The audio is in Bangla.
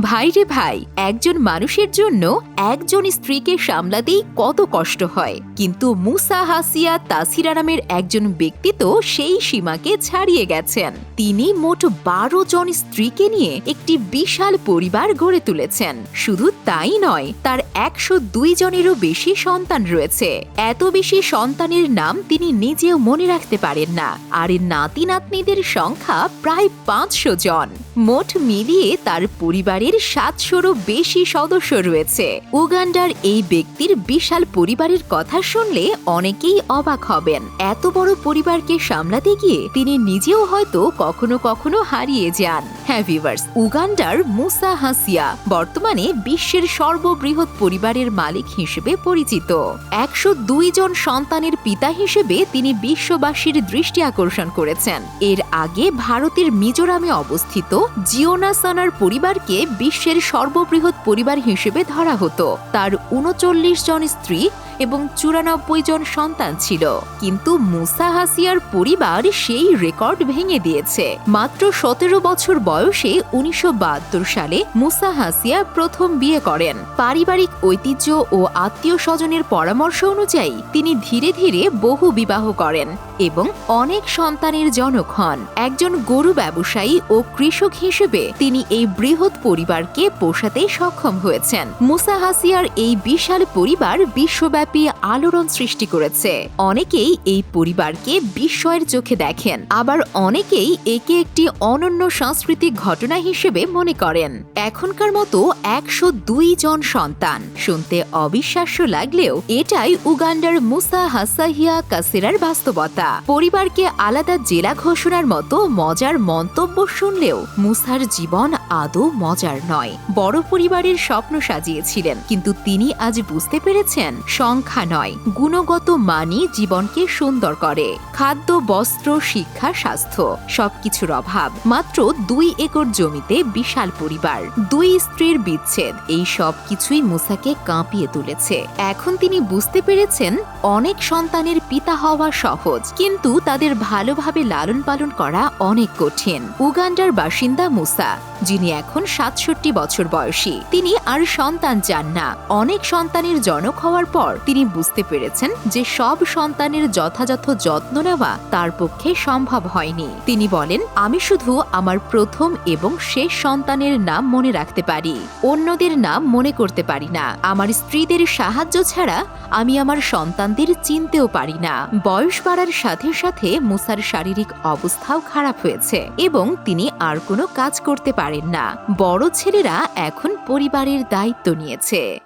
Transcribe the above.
ভাইরে ভাই, একজন মানুষের জন্য একজন স্ত্রীকে সামলাতেই কত কষ্ট হয়। কিন্তু মুসা হাসিয়া তাসিরা নামের একজন ব্যক্তি তো সেই সীমাকে ছাড়িয়ে গেছেন। তিনি মোট বারো জন স্ত্রীকে নিয়ে একটি বিশাল পরিবার গড়ে তুলেছেন। শুধু তাই নয়, তার একশো দুই জনেরও বেশি সন্তান রয়েছে। এত বেশি সন্তানের নাম তিনি নিজেও মনে রাখতে পারেন না। আর নাতি নাতনিদের সংখ্যা প্রায় পাঁচশো জন। মোট মিলিয়ে তার পরিবারের সাতশোরও বেশি সদস্য রয়েছে। উগান্ডার এই ব্যক্তির বিশাল পরিবারের কথা শুনলে অনেকেই অবাক হবেন। এত বড় পরিবারকে সামলাতে গিয়ে তিনি নিজেও হয়তো কখনো কখনো হারিয়ে যান। হ্যাঁ ভিভার্স উগান্ডার মুসা হাসিয়া বর্তমানে বিশ্বের সর্ববৃহৎ পরিবারের মালিক হিসেবে পরিচিত। একশো দুই জন সন্তানের পিতা হিসেবে তিনি বিশ্ববাসীর দৃষ্টি আকর্ষণ করেছেন। এর আগে ভারতের মিজোরামে অবস্থিত জিওনাসানার পরিবারকে বিশ্বের সর্ববৃহৎ পরিবার হিসেবে ধরা হতো। তার উনচল্লিশ জন স্ত্রী এবং চুরানব্বই জন সন্তান ছিল। কিন্তু মুসা হাসিয়ার পরিবার সেই রেকর্ড ভেঙে দিয়েছে। মাত্র সতেরো বছর বয়সে উনিশশো সালে মুসা হাসিয়া প্রথম বিয়ে করেন। পারিবারিক ঐতিহ্য ও আত্মীয় স্বজনের পরামর্শ অনুযায়ী তিনি ধীরে ধীরে বহু বিবাহ করেন এবং অনেক সন্তানের জনক হন। একজন গরু ব্যবসায়ী ও কৃষক হিসেবে তিনি এই বৃহৎ পরিবারকে পোষাতে সক্ষম হয়েছেন। মুসা হাসিয়ার এই বিশাল পরিবার বিশ্বব্যাপী আলোড়ন সৃষ্টি করেছে। অনেকেই এই পরিবারকে বিস্ময়ের চোখে দেখেন। আবার অনেকেই একে একটি অনন্য সাংস্কৃতিক ঘটনা হিসেবে মনে করেন। এখনকার মতো একশো দুই জন সন্তান। শুনতে অবিশ্বাস্য লাগলেও এটাই উগান্ডার মুসা হাসাহিয়া কাসিরার বাস্তবতা। পরিবারকে আলাদা জেলা ঘোষণার মতো মজার মন্তব্য শুনলেও মুসার জীবন আদৌ মজার নয়। বড় পরিবারের স্বপ্ন সাজিয়েছিলেন। কিন্তু তিনি আজ বুঝতে পেরেছেন সংখ্যা নয়, গুণগত মানই জীবনকে সুন্দর করে। খাদ্য, বস্ত্র, শিক্ষা, স্বাস্থ্য, সবকিছুর অভাব। মাত্র দুই একর জমিতে বিশাল পরিবার। দুই স্ত্রীর বিচ্ছেদ, এই সব কিছুই মুসাকে কাঁপিয়ে তুলেছে। এখন তিনি বুঝতে পেরেছেন, অনেক সন্তানের পিতা হওয়া সহজ, কিন্তু তাদের ভালোভাবে লালন পালন করা অনেক কঠিন। উগান্ডার বাসিন্দা মুসা, যিনি এখন সাতষট্টি বছর বয়সী, তিনি আর সন্তান চান না। অনেক সন্তানের জনক হওয়ার পর তিনি বুঝতে পেরেছেন যে সব সন্তানের যথাযথ যত্ন নেওয়া তার পক্ষে সম্ভব হয়নি। তিনি বলেন, আমি শুধু আমার প্রথম এবং শেষ সন্তানের নাম মনে রাখতে পারি। অন্যদের নাম মনে করতে পারি না। আমার স্ত্রীদের সাহায্য ছাড়া আমি আমার সন্তানদের চিনতেও পারি না। বয়স বাড়ার সাথে সাথে মুসার শারীরিক অবস্থাও খারাপ হয়েছে এবং তিনি আর কোনো কাজ করতে পারেন না। বড় ছেলেরা এখন পরিবারের দায়িত্ব নিয়েছে।